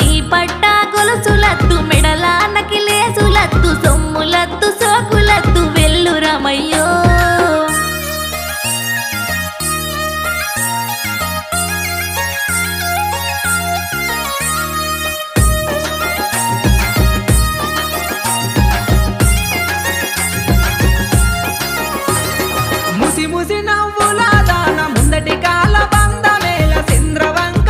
నీ పట్టా గొలుసులత్తు మెడలా నకిలే సులత్తు సో